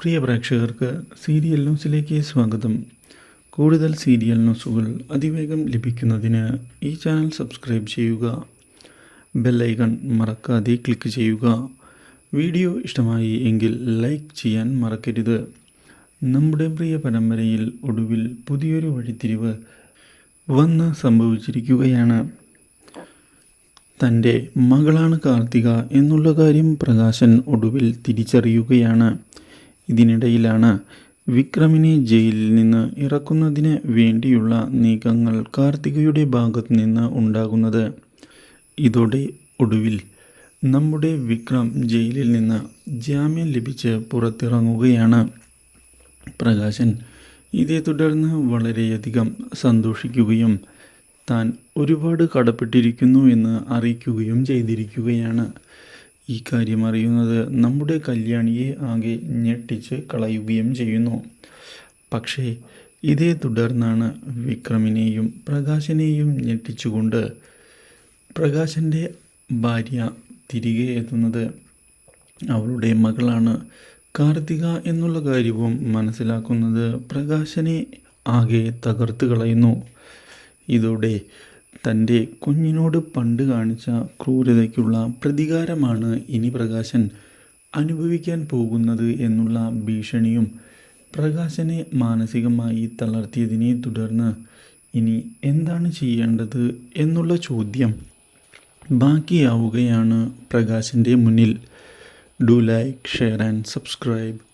പ്രിയ പ്രേക്ഷകർക്ക് സീരിയൽ ന്യൂസിലേക്ക് സ്വാഗതം. കൂടുതൽ സീരിയൽ ന്യൂസുകൾ അതിവേഗം ലഭിക്കുന്നതിന് ഈ ചാനൽ സബ്സ്ക്രൈബ് ചെയ്യുക. ബെല്ലൈക്കൺ മറക്കാതെ ക്ലിക്ക് ചെയ്യുക. വീഡിയോ ഇഷ്ടമായി എങ്കിൽ ലൈക്ക് ചെയ്യാൻ മറക്കരുത്. നമ്മുടെ പ്രിയ പരമ്പരയിൽ ഒടുവിൽ പുതിയൊരു വഴിത്തിരിവ് വന്ന് സംഭവിച്ചിരിക്കുകയാണ്. തന്റെ മകളാണ് കാർത്തിക എന്നുള്ള കാര്യം പ്രകാശൻ ഒടുവിൽ തിരിച്ചറിയുകയാണ്. ഇതിനിടയിലാണ് വിക്രമിനെ ജയിലിൽ നിന്ന് ഇറക്കുന്നതിന് വേണ്ടിയുള്ള നീക്കങ്ങൾ കാർത്തികയുടെ ഭാഗത്തു നിന്ന് ഉണ്ടാകുന്നത്. ഇതോടെ ഒടുവിൽ നമ്മുടെ വിക്രം ജയിലിൽ നിന്ന് ജാമ്യം ലഭിച്ച് പുറത്തിറങ്ങുകയാണ്. പ്രകാശൻ ഇതേ തുടർന്ന് വളരെയധികം സന്തോഷിക്കുകയും താൻ ഒരുപാട് കടപ്പെട്ടിരിക്കുന്നു എന്ന് അറിയിക്കുകയും ചെയ്തിരിക്കുകയാണ്. ഈ കാര്യം അറിയുന്നത് നമ്മുടെ കല്യാണിയെ ആകെ ഞെട്ടിച്ച് കളയുകയും ചെയ്യുന്നു. പക്ഷേ ഇതേ തുടർന്നാണ് വിക്രമിനെയും പ്രകാശനെയും ഞെട്ടിച്ചുകൊണ്ട് പ്രകാശന്റെ ഭാര്യ തിരികെ എത്തുന്നത്. അവളുടെ മകളാണ് കാർത്തിക എന്നുള്ള കാര്യവും മനസ്സിലാക്കുന്നത് പ്രകാശനെ ആകെ തകർത്ത് കളയുന്നു. ഇതോടെ തന്റെ കുഞ്ഞിനോട് പണ്ട് കാണിച്ച ക്രൂരതയ്ക്കുള്ള പ്രതികാരമാണ് ഇനി പ്രകാശൻ അനുഭവിക്കാൻ പോകുന്നത് എന്നുള്ള ഭീഷണിയും പ്രകാശനെ മാനസികമായി തളർത്തിയതിനെ തുടർന്ന് ഇനി എന്താണ് ചെയ്യേണ്ടത് എന്നുള്ള ചോദ്യം ബാക്കിയാവുകയാണ് പ്രകാശിന്റെ മുന്നിൽ. Do like share and subscribe.